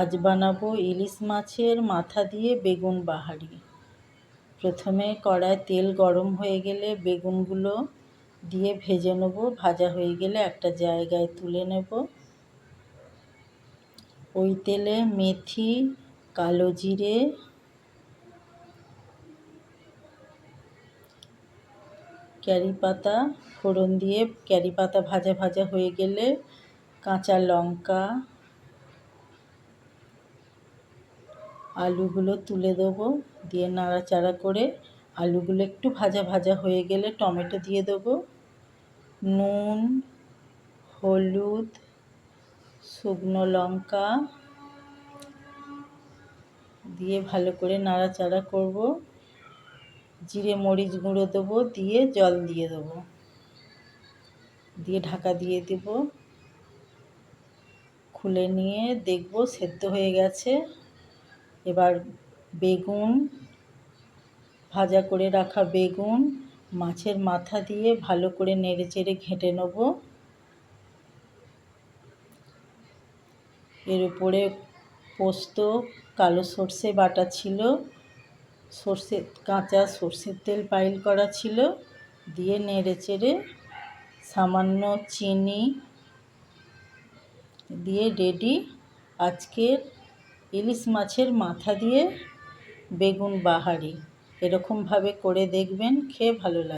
আজ বানাবো ইলিশ মাছের মাথা দিয়ে বেগুন বাহারি। প্রথমে কড়ায় তেল গরম হয়ে গেলে বেগুনগুলো দিয়ে ভেজে নেব। ভাজা হয়ে গেলে একটা জায়গায় তুলে নেব। ওই তেলে মেথি, কালো জিরে, ক্যারি পাতা, ফোড়ন দিয়ে ক্যারি পাতা ভাজা ভাজা হয়ে গেলে কাঁচা লঙ্কা আলুগুলো তুলে দেবো, দিয়ে নাড়াচাড়া করে আলুগুলো একটু ভাজা ভাজা হয়ে গেলে টমেটো দিয়ে দেবো। নুন, হলুদ, শুকনো লঙ্কা দিয়ে ভালো করে নাড়াচাড়া করব। জিরে, মরিচ গুঁড়ো দেবো, দিয়ে জল দিয়ে দেবো। দিয়ে ঢাকা দিয়ে দেব। খুলে নিয়ে দেখব সেদ্ধ হয়ে গেছে। এবার বেগুন, ভাজা করে রাখা বেগুন, মাছের মাথা দিয়ে ভালো করে নেড়ে চেড়ে ঘেঁটে নেব। এর উপরে পোস্ত, কালো সর্ষে বাটা ছিল, সর্ষে, কাঁচা সর্ষের তেল পাইল করা ছিল, দিয়ে নেড়ে চেড়ে সামান্য চিনি দিয়ে রেডি আজকের ইলিশ মাছের মাথা দিয়ে বেগুন বাহারি। এরকমভাবে করে দেখবেন খেয়ে ভালো লাগবে।